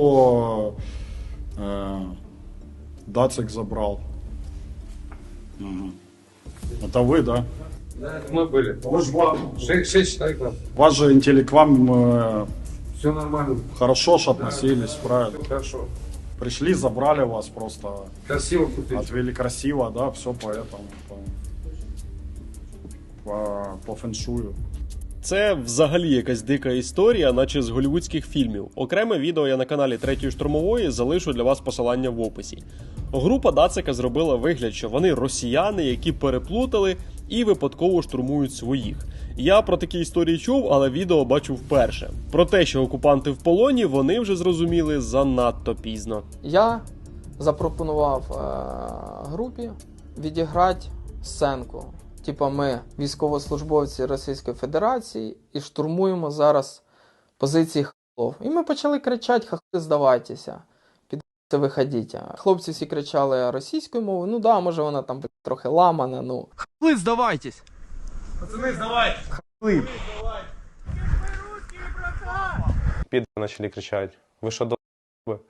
О, э, Дацик забрал. Мгм. Это вы, да? Да, это мы были. Вы ж вам- Шесть, шесть человек нам. Вас же интеллект э, Все нормально. хорошо ж относились, правильно? Все хорошо. Пришли, забрали вас просто, Красиво купить. отвели красиво, да, все поэтому. По, по, по фэншую. Це взагалі якась дика історія, наче з голівудських фільмів. Окреме відео я на каналі третьої штурмової залишу для вас посилання в описі. Група Дацика зробила вигляд, що вони росіяни, які переплутали і випадково штурмують своїх. Я про такі історії чув, але відео бачу вперше. Про те, що окупанти в полоні, вони вже зрозуміли занадто пізно. Я запропонував е- групі відіграти сценку Типа ми військовослужбовці Російської Федерації і штурмуємо зараз позиції хахлов. І ми почали кричати: хахли, здавайтеся, підете виходіть. А Хлопці всі кричали російською мовою. Ну да, може вона там блядь, трохи ламана, ну. Вы сдавайтесь. Піди почали кричати. Ви що до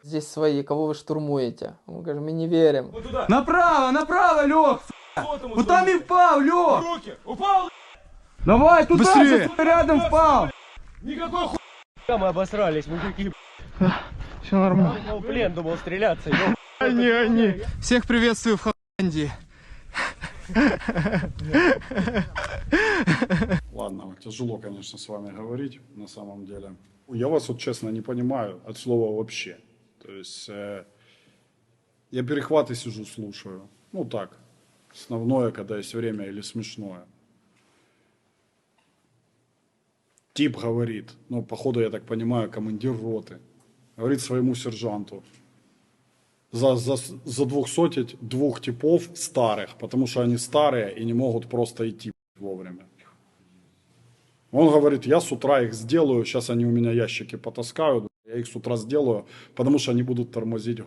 Здесь свои, кого вы штурмуете? Мы говорим, мы не верим. Направо, направо, Лех! Вот там и впал, Лех! Руки! Упал! Давай, туда Быстрее! же, рядом впал! Мы обосрались, мужики. Все нормально. В плен думал стреляться. Они, они. Всех приветствую в Холландии. Ладно, тяжело, конечно, с вами говорить на самом деле. Я вас вот честно не понимаю от слова вообще. То есть э, я перехваты сижу, слушаю. Ну так, основное, когда есть время или смешное. Тип говорит, ну, походу, я так понимаю, командир роты, говорит своему сержанту, за, за, задвухсотить двух типов старых, потому что они старые и не могут просто идти вовремя. Он говорит, я с утра их сделаю, сейчас они у меня ящики потаскают, я их с утра сделаю, потому что они будут тормозить.